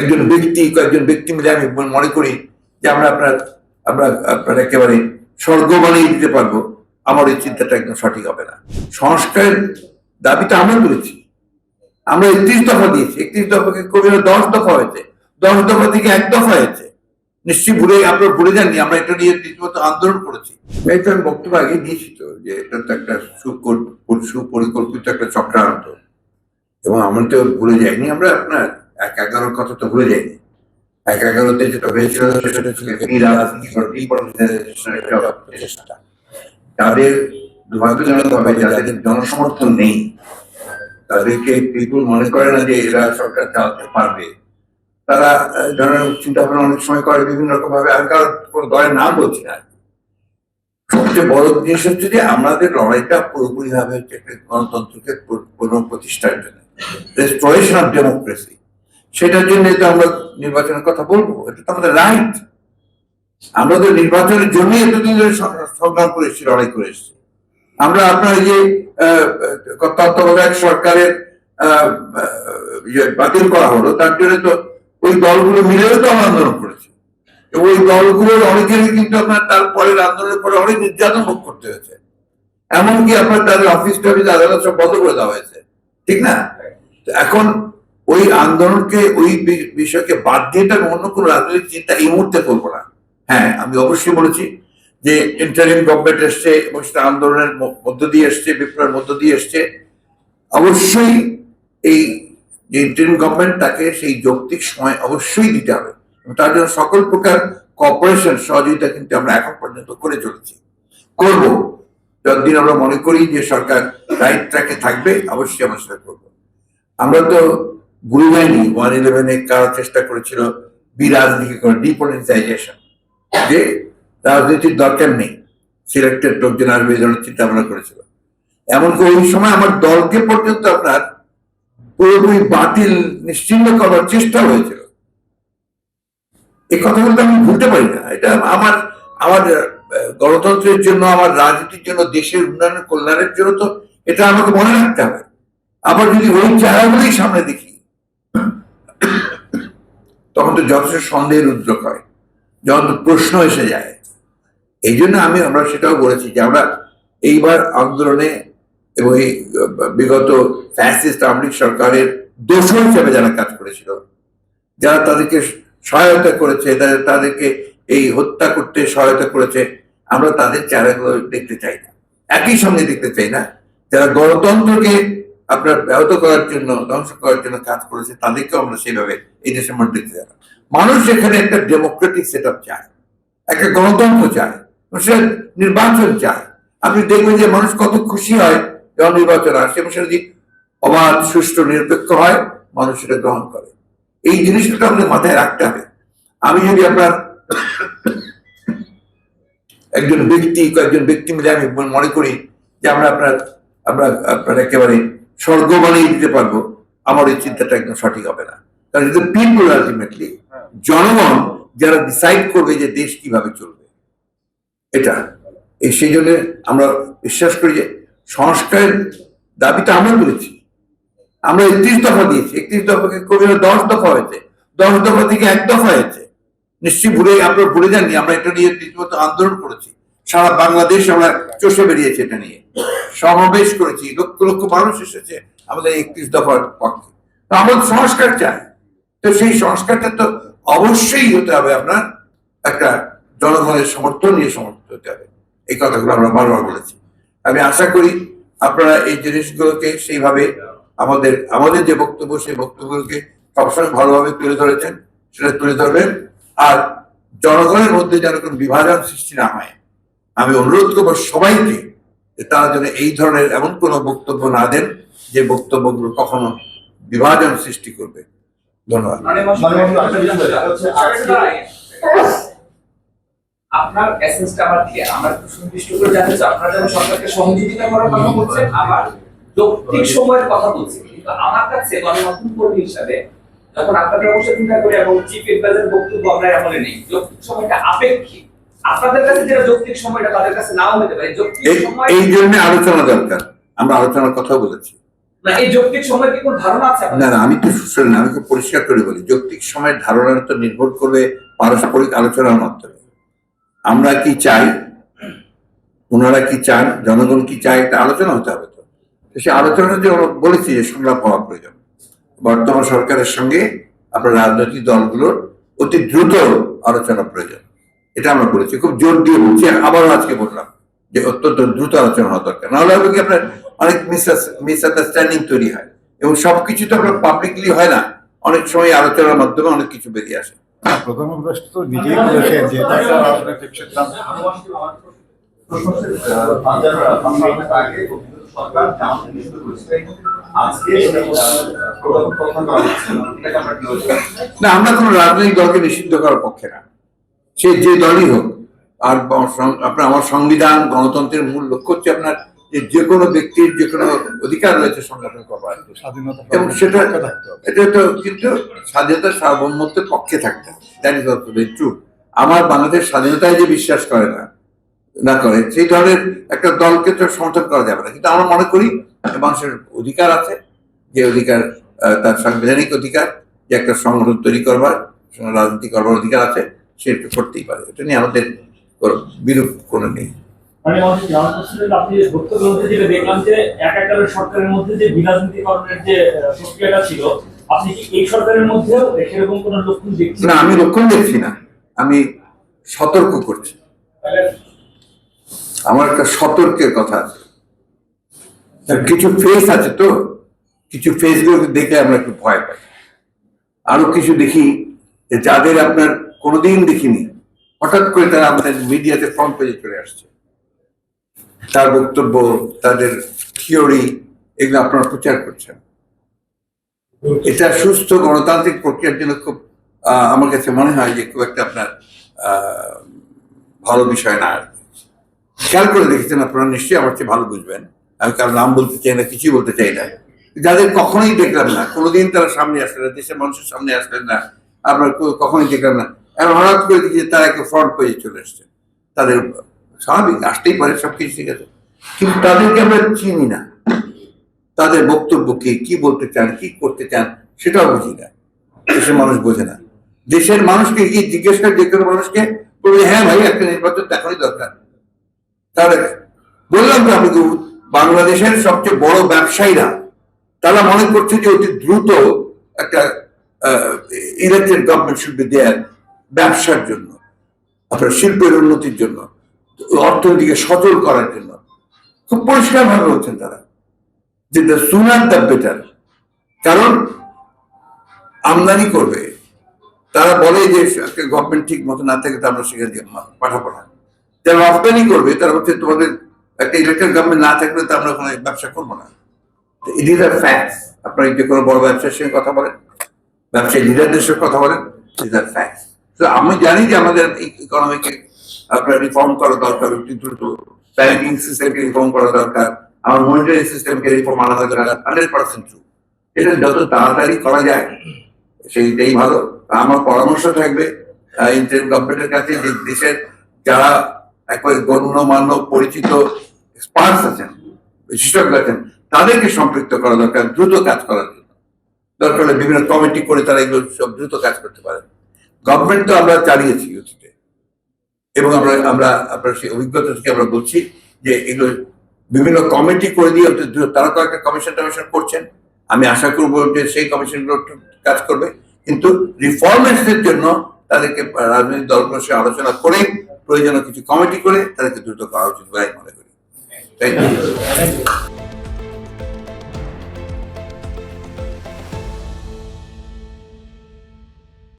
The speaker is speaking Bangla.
একজন ব্যক্তি, কয়েকজন ব্যক্তি মিলে আমি মনে করি যে আমরা আপনার আমরা আপনার একেবারে স্বর্গ বানিয়ে দিতে পারব। আমার এই চিন্তাটা একদম সঠিক হবে না। সংস্কারের দাবিটা আমরা করেছি। আমরা একত্রিশ দফা দিয়েছি। একত্রিশ দফাকে কবিরা দশ দফা হয়েছে। দশ দফা থেকে এক দফা হয়েছে। নিশ্চয়ই ভুলে, আপনারা ভুলে যাননি, আমরা এটা নিয়ে রীতিমতো আন্দোলন করেছি। তো আমি বক্তব্য আগে দিয়েছি তো, যে এটা তো একটা সুপরিকল্পিত একটা চক্রান্ত। এবং আমরা তো ভুলে যাইনি, আমরা আপনার এক এগারোর কথা তো ভুলে যাইনি এক এগারোতে যেটা হয়েছিল, সেটা ছিল প্রচেষ্টা তাদের দুর্ভাগ্যজনক ভাবে যাদের জনসমর্থন নেই, তাদেরকে পিপুল মনে করে না যে এরা সরকার চালাতে পারবে। তারা ধরেন চিন্তা ভাবনা অনেক সময় করে বিভিন্ন রকম ভাবে আর কারও কোনো দলের নাম বলছি না সবচেয়ে বড় জিনিস হচ্ছে যে আমাদের লড়াইটা পুরোপুরি ভাবে হচ্ছে গণতন্ত্রকে পুর- পুনঃপ্রতিষ্ঠার জন্য। রেস্টোরেশন অফ ডেমোক্রেসি সেটার জন্য তো আমরা নির্বাচনের কথা বলব। এটা তো আমাদের রাইট আমরা তো নির্বাচনের জন্য এতদিন ধরে সংগ্রাম করে এসেছি, লড়াই করে এসেছি। আমরা আপনার যে তত্ত্বাবধায়ক সরকারের ইয়ে বাতিল করা হলো, তার জন্য তো ওই দলগুলো মিলেও তো আমরা আন্দোলন করেছি। ওই দলগুলোর অনেকেরই কিন্তু আপনার তারপরের আন্দোলনের পরে অনেক নির্যাতন ভোগ করতে হয়েছে। এমনকি আপনার তাদের অফিস টফিস আদালত সব বন্ধ করে দেওয়া হয়েছে। ঠিক না? এখন ওই আন্দোলনকে, ওই বিষয়কে বাদ দিয়ে আমি অন্য কোনো রাজনৈতিক চিন্তা এই মুহূর্তে করব না। হ্যাঁ আমি অবশ্যই বলেছি যে ইন্টারিম গভর্নমেন্ট এসছে এবং সেটা আন্দোলনের মধ্য দিয়ে এসছে, বিপ্লবের মধ্য দিয়ে এসছে। অবশ্যই এই যে ইন্টারিম গভর্নমেন্ট তাকে সেই যৌক্তিক সময় অবশ্যই দিতে হবে। তার জন্য সকল প্রকার কর্পোরেশন সহযোগিতা কিন্তু আমরা এখন পর্যন্ত করে চলেছি। করব। যতদিন আমরা মনে করি যে সরকার রাইট ট্র্যাকে থাকবে, অবশ্যই আমরা সেটা করব। আমরা তো যাইনি ওয়ান ইলেভেনে কারও চেষ্টা করেছিল? বিরাজনীতি করে ডিপোলিটাইজেশন যে রাজনীতির দরকার নেই। সিলেক্টেড লোকজন আসবে এই ধরনের করেছিল। এমনকি ওই সময় আমার দলকে পর্যন্ত আপনার পুরোপুরি বাতিল করার চেষ্টা হয়েছিল। এই আমি ভুলতে পারি না। এটা আমার আমার গণতন্ত্রের জন্য, আমার রাজনীতির জন্য, দেশের উন্নয়নের কল্যাণের জন্য তো এটা আমাকে মনে রাখতে হবে। আবার যদি ওই চেহারাগুলোই সামনে দেখি তখন তো যথেষ্ট সন্দেহের উদ্যোগ হয়, যখন প্রশ্ন এসে যায়। এই জন্য আমি, আমরা সেটাও বলেছি যে আমরা এইবার আন্দোলনে এবং এই, বিগত ফ্যাসিস্ট আওয়ামী সরকারের দোষর হিসেবে যারা কাজ করেছিল, যারা তাদেরকে সহায়তা করেছে তাদেরকে এই হত্যা করতে সহায়তা করেছে, আমরা তাদের চেহারাগুলো দেখতে চাই না। একই সঙ্গে দেখতে চাই না, যারা গণতন্ত্রকে আপনার ব্যাহত করার জন্য, ধ্বংস করার জন্য কাজ করেছে, তাদেরকেও আমরা সেইভাবে এই দেশের মধ্যে দেখতে চাই মানুষ এখানে একটা ডেমোক্রেটিক সেট আপ চায়, একটা গণতন্ত্র চায় সে নির্বাচন চায়, আপনি দেখবেন যে মানুষ কত খুশি হয় যখন নির্বাচন আসে এবং সেটা যদি অবাধ, সুষ্ঠু, নিরপেক্ষ হয়, মানুষ সেটা গ্রহণ করে। এই জিনিসটা আমাদের মাথায় রাখতে হবে। আমি যদি আপনার একজন ব্যক্তি, কয়েকজন ব্যক্তি মিলে আমি মনে করি যে আমরা আপনার আমরা আপনার একেবারে স্বর্গ বানিয়ে দিতে পারব, আমার এই চিন্তাটা একদম সঠিক হবে না। কারণ পিপুল আলটিমেটলি জনগণ যারা ডিসাইড করবে যে দেশ কীভাবে চলবে। এটা। সেই জন্য আমরা বিশ্বাস করি যে সংস্কারের দাবিটা আমরা করেছি। আমরা একত্রিশ দফা দিয়েছি। একত্রিশ দফাকে কবিরা দশ দফা হয়েছে। দশ দফা থেকে এক দফা হয়েছে। নিশ্চয়ই ভুলে, আপনারা ভুলে যাননি, আমরা এটা নিয়ে রীতিমতো আন্দোলন করেছি। সারা বাংলাদেশ আমরা চষে বেরিয়েছে এটা নিয়ে। সমাবেশ করেছি, লক্ষ লক্ষ মানুষ এসেছে আমাদের একত্রিশ দফার পক্ষে। তো আমাদের সংস্কার চাই। তো সেই সংস্কারটা তো অবশ্যই হতে হবে আপনার, একটা জনগণের সমর্থন নিয়ে সমর্থন হতে হবে। এই কথাগুলো আমরা বারবার বলেছি। আমি আশা করি আপনারা এই জিনিসগুলোকে সেইভাবে আমাদের আমাদের যে বক্তব্য, সেই বক্তব্যগুলোকে সবসময় ভালোভাবে তুলে ধরেছেন, সেটা তুলে ধরবেন। আর জনগণের মধ্যে যেন কোনো বিভাজন সৃষ্টি না হয় আমি অনুরোধ করব সবাইকে যে তারা যেন এই ধরনের এমন কোনো বক্তব্য না দেন যে বক্তব্যগুলো কখনো বিভাজন সৃষ্টি করবে। ধন্যবাদ। মানে আপনার এসেন্সটা আমার কি আমরা একটু সুনির্দিষ্ট করে জানতে চাই আপনারা যেমন সরকারকে সহযোগিতা করার কথা বলছেন আবার যৌক্তিক সময়ের কথা বলছেন। কিন্তু আমার কাছে গণমাধ্যম কর্মী হিসাবে যখন আপনাদের অবশ্যই চিন্তা করি এবং চিফ এডভাইজার বক্তব্য আমরা আমলে নেই। যৌক্তিক সময়টা আপেক্ষিক। আপনাদের কাছে যেটা যৌক্তিক সময়টা তাদের কাছে নাও হতে পারে। যৌক্তিক সময় এই জন্য আলোচনা দরকার। আমরা আলোচনার কথা বলেছি। না এই যৌক্তিক সময়ের কি কোন ধারণা আছে না না আমি তো শুনুন আমি পরিষ্কার করে বলি। যৌক্তিক সময়ের ধারণাটা তো নির্ভর করবে পারস্পরিক আলোচনার মাধ্যমে। আমরা কি চাই? ওনারা কি চান? জনগণ কি চায়? একটা আলোচনা হতে হবে তো। সে আলোচনা যে বলেছি যে সংলাপ হওয়া প্রয়োজন। বর্তমান সরকারের সঙ্গে আপনার রাজনৈতিক দলগুলোর অতি দ্রুত আলোচনা প্রয়োজন। এটা আমরা বলেছি খুব জোর দিয়ে বলছি আবারও আজকে বললাম যে অত্যন্ত দ্রুত আলোচনা হওয়া দরকার। নাহলে হবে কি আপনার অনেক মিস মিসআন্ডারস্ট্যান্ডিং তৈরি হয় এবং সবকিছু তো আপনার পাবলিকলি হয় না অনেক সময় আলোচনার মাধ্যমে অনেক কিছু বেরিয়ে আসে। না, তো নিজেই বলেছেন যে রাজনৈতিক সিদ্ধান্ত। না আমরা কোনো রাজনৈতিক দলকে নিষিদ্ধ করার পক্ষে না। সে যে দলই হোক আর আপনার আমার সংবিধান গণতন্ত্রের মূল লক্ষ্য হচ্ছে আপনার যে যে কোনো ব্যক্তির যে কোনো অধিকার রয়েছে সংগঠন করবার স্বাধীনতা এবং সেটা এটা তো কিন্তু স্বাধীনতার সার্বভৌমত্বের পক্ষে থাকতে হবে। That is also very true আমার বাংলাদেশ স্বাধীনতায় যে বিশ্বাস করে না না করে সেই ধরনের একটা দলকে তো সমর্থন করা যাবে না। কিন্তু আমরা মনে করি মানুষের অধিকার আছে যে অধিকার তার সাংবিধানিক অধিকার যে একটা সংগঠন তৈরি করবার রাজনীতি করবার অধিকার আছে। সে করতেই পারে। এটা নিয়ে আমাদের বিরূপ কোনো নেই। মানে না আমি লক্ষণ দেখছি না। আমি সতর্ক করছি। আমার একটা সতর্কের কথা আছে। কিছু ফেস আছে তো কিছু ফেস দেখে আমরা একটু ভয় পাই। আরও কিছু দেখি যে যাদের আপনার কোনোদিন দেখিনি। হঠাৎ করে তারা আমাদের মিডিয়াতে ফ্রন্ট পেজে চলে আসছে। তার বক্তব্য, তাদের থিওরি এগুলো আপনারা প্রচার করছেন। এটা সুস্থ গণতান্ত্রিক প্রক্রিয়ার জন্য খুব আমার কাছে মনে হয় যে খুব একটা আপনার ভালো বিষয় না আর। খেয়াল করে দেখেছেন আপনারা, নিশ্চয়ই আমার চেয়ে ভালো বুঝবেন। আমি কারও নাম বলতে চাই না, কিছুই বলতে চাই না। যাদের কখনোই দেখলাম না, কোনোদিন তারা সামনে আসলেন না, দেশের মানুষের সামনে আসলেন না। আপনার কখনোই দেখলাম না। এখন হঠাৎ করে দেখি তারা একটা ফ্রন্ট পেজে চলে এসছে। তাদের স্বাভাবিক, আসতেই পারে সব কিছু ঠিক আছে। কিন্তু তাদেরকে আমরা চিনি না। তাদের বক্তব্য কি কি বলতে চান, কি করতে চান, সেটাও বুঝি না। দেশের মানুষ বোঝে না। দেশের মানুষকে কি জিজ্ঞেস করে, যে কোনো মানুষকে বলবে হ্যাঁ ভাই, একটা নির্বাচন এখনই দরকার। তাহলে বললাম তো আপনাকে বাংলাদেশের সবচেয়ে বড় ব্যবসায়ীরা, তারা মনে করছে যে অতি দ্রুত একটা elected government should be their ব্যবসার জন্য, আপনার শিল্পের উন্নতির জন্য, অর্থনীতিকে সচল করার জন্য। খুব পরিষ্কার ভাবে বলছেন তারা যে দ্য সুনার দ্য বেটার কারণ আমদানি করবে। তারা বলে যে গভর্নমেন্ট ঠিক মতো না থাকে, তো আমরা সেখানে পাঠাবো না। যারা রপ্তানি করবে, তারা হচ্ছে তোমাদের একটা ইলেকট্রিক গভর্নমেন্ট না থাকলে তো আমরা ওখানে ব্যবসা করব না। ইট ইজ আ ফ্যাক্টস আপনারা যে কোনো বড় ব্যবসার সঙ্গে কথা বলেন, ব্যবসায়ী লিডারদের সঙ্গে কথা বলেন ইট ইজ আর ফ্যাক্টস আমি জানি যে আমাদের ইকোনমিকে আপনার রিফর্ম করা দরকার দ্রুত। ব্যাংকিং সিস্টেমকে রিফর্ম করা দরকার। আমার মনিটারি সিস্টেমকে রিফর্ম আনা দরকার হান্ড্রেড পার্সেন্ট ট্রু এটা যত তাড়াতাড়ি করা যায়, সেইটাই ভালো। আমার পরামর্শ থাকবে ইন্টারিম গভর্নমেন্টের কাছে যে দেশের যারা একবার গণ্যমান্য পরিচিত স্পার্স আছেন, বিশেষজ্ঞ আছেন, তাদেরকে সম্পৃক্ত করা দরকার, দ্রুত কাজ করার জন্য। দরকার হলে বিভিন্ন কমিটি করে তারা এগুলো সব দ্রুত কাজ করতে পারে গভর্নমেন্ট তো আমরা চালিয়েছি অতীতে এবং আমরা আমরা আপনার সেই অভিজ্ঞতা থেকে আমরা বলছি যে এগুলো বিভিন্ন কমিটি করে দিয়ে তারা তো একটা কমিশন টমিশন করছেন। আমি আশা করব যে সেই কমিশনগুলো কাজ করবে। কিন্তু রিফর্মেন্সের জন্য তাদেরকে রাজনৈতিক দলগুলোর সাথে আলোচনা করে, প্রয়োজনীয় কিছু কমিটি করে তাদেরকে দ্রুত করা উচিত বলে মনে করি। তাই